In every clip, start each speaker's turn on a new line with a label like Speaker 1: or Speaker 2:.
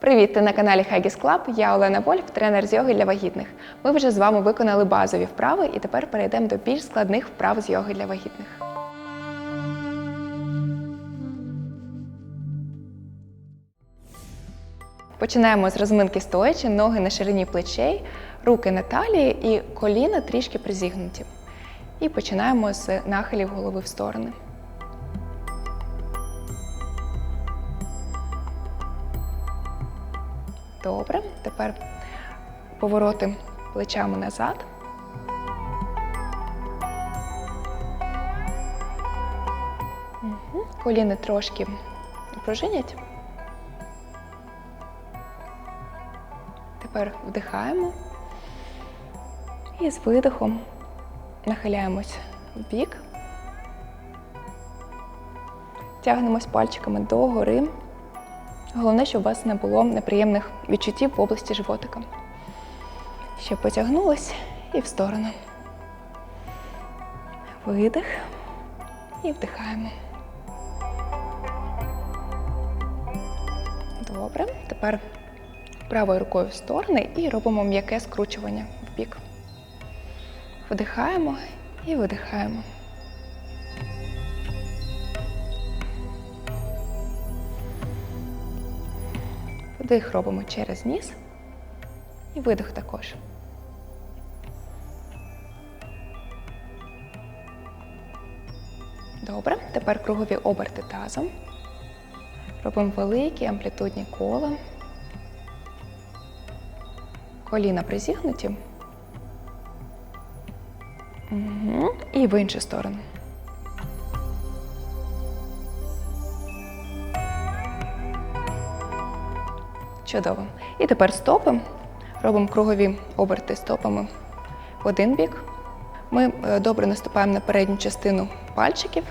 Speaker 1: Привіт! Ти на каналі Haggis Club. Я Олена Вольф, тренер з йоги для вагітних. Ми вже з вами виконали базові вправи і тепер перейдемо до більш складних вправ з йоги для вагітних. Починаємо з розминки стоячи, ноги на ширині плечей, руки на талії і коліна трішки призігнуті. І починаємо з нахилів голови в сторони. Добре. Тепер повороти плечами назад. Коліни трошки пружинять. Тепер вдихаємо і з видихом нахиляємось в бік. Тягнемось пальчиками догори. Головне, щоб у вас не було неприємних відчуттів в області животика. Ще потягнулись і в сторону. Видих і вдихаємо. Добре. Тепер правою рукою в сторони і робимо м'яке скручування в бік. Вдихаємо і видихаємо. Вдих робимо через ніс і видих також. Добре, тепер кругові оберти тазом. Робимо великі амплітудні кола. Коліна призігнуті. Угу. І в іншу сторону. Чудово. І тепер стопи. Робимо кругові оберти стопами в один бік. Ми е, добре наступаємо на передню частину пальчиків,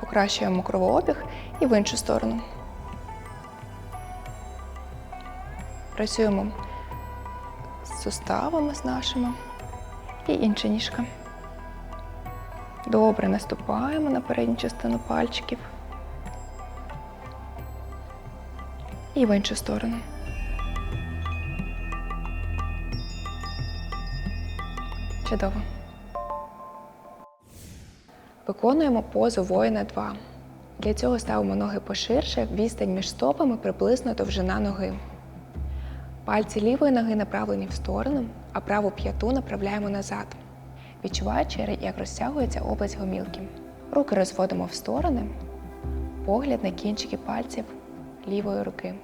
Speaker 1: покращуємо кровообіг і в іншу сторону. Працюємо з суставами з нашими і інша ніжка. Добре наступаємо на передню частину пальчиків. І в іншу сторону. Чудово. Виконуємо позу воїна 2. Для цього ставимо ноги поширше, відстань між стопами приблизно довжина ноги. Пальці лівої ноги направлені в сторону, а праву п'яту направляємо назад, відчуваючи, як розтягується область гомілки. Руки розводимо в сторони, погляд на кінчики пальців лівої руки.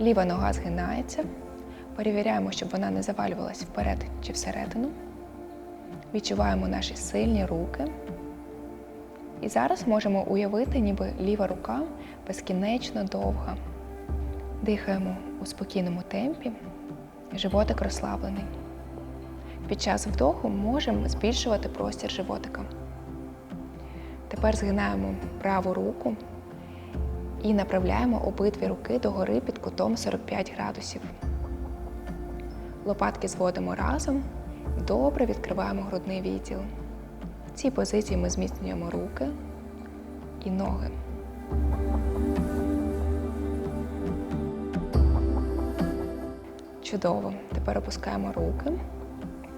Speaker 1: Ліва нога згинається. Перевіряємо, щоб вона не завалювалась вперед чи всередину. Відчуваємо наші сильні руки. І зараз можемо уявити, ніби ліва рука безкінечно довга. Дихаємо у спокійному темпі, животик розслаблений. Під час вдоху можемо збільшувати простір животика. Тепер згинаємо праву руку і направляємо обидві руки догори під кутом 45 градусів. Лопатки зводимо разом, добре відкриваємо грудний відділ. В цій позиції ми зміцнюємо руки і ноги. Чудово. Тепер опускаємо руки,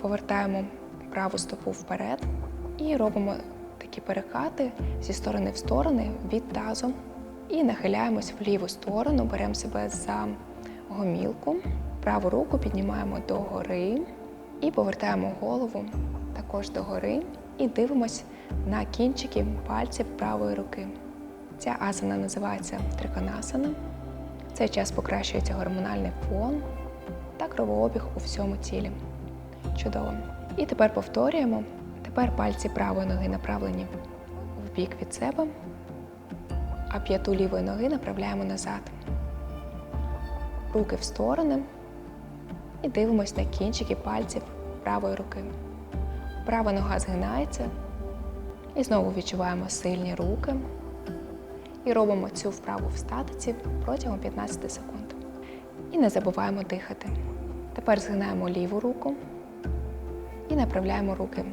Speaker 1: повертаємо праву стопу вперед і робимо такі перекати зі сторони в сторони від тазу. І нахиляємось в ліву сторону, беремо себе за гомілку, праву руку піднімаємо догори і повертаємо голову також догори і дивимось на кінчики пальців правої руки. Ця асана називається триконасана. В цей час покращується гормональний фон та кровообіг у всьому тілі. Чудово. І тепер повторюємо. Тепер пальці правої ноги направлені в бік від себе, а п'яту лівої ноги направляємо назад. Руки в сторони і дивимось на кінчики пальців правої руки. Права нога згинається. І знову відчуваємо сильні руки. І робимо цю вправу в статиці протягом 15 секунд. І не забуваємо дихати. Тепер згинаємо ліву руку і направляємо руки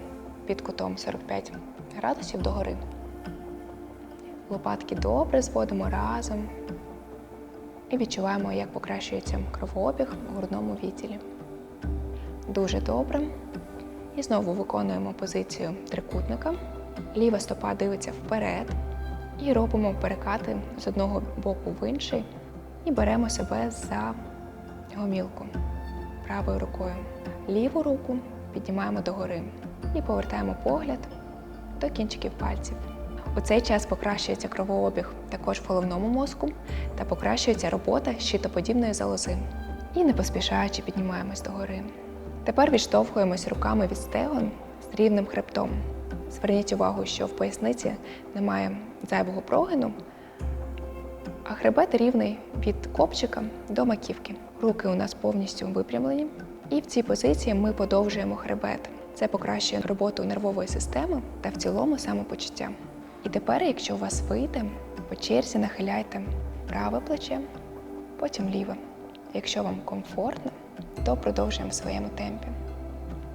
Speaker 1: під кутом 45 градусів догори. Лопатки добре зводимо разом і відчуваємо, як покращується кровообіг у грудному відділі. Дуже добре. І знову виконуємо позицію трикутника. Ліва стопа дивиться вперед. І робимо перекати з одного боку в інший. І беремо себе за гомілку правою рукою. Ліву руку піднімаємо догори і повертаємо погляд до кінчиків пальців. У цей час покращується кровообіг також в головному мозку та покращується робота щитоподібної залози. І не поспішаючи піднімаємось догори. Тепер відштовхуємось руками від стегон з рівним хребтом. Зверніть увагу, що в поясниці немає зайвого прогину, а хребет рівний від копчика до маківки. Руки у нас повністю випрямлені, і в цій позиції ми подовжуємо хребет. Це покращує роботу нервової системи та в цілому самопочуття. І тепер, якщо у вас вийде, по черзі нахиляйте праве плече, потім ліве. Якщо вам комфортно, то продовжуємо в своєму темпі.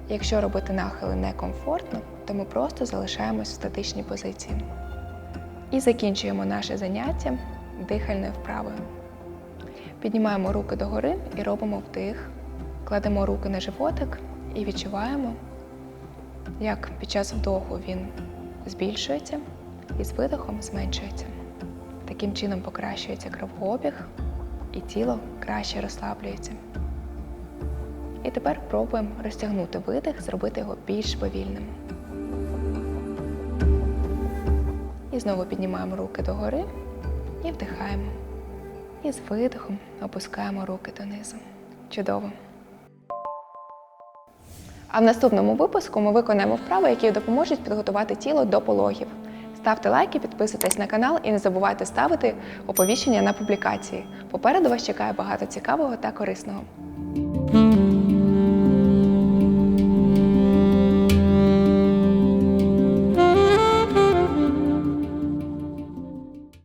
Speaker 1: Якщо робити нахили некомфортно, то ми просто залишаємось в статичній позиції. І закінчуємо наше заняття дихальною вправою. Піднімаємо руки догори і робимо вдих. Кладемо руки на животик і відчуваємо, як під час вдоху він збільшується і з видохом зменшується. Таким чином покращується кровообіг і тіло краще розслаблюється. І тепер пробуємо розтягнути видих, зробити його більш повільним. І знову піднімаємо руки догори і вдихаємо. І з видихом опускаємо руки донизу. Чудово. А в наступному випуску ми виконаємо вправи, які допоможуть підготувати тіло до пологів. Ставте лайки, підписуйтесь на канал і не забувайте ставити оповіщення на публікації. Попереду вас чекає багато цікавого та корисного.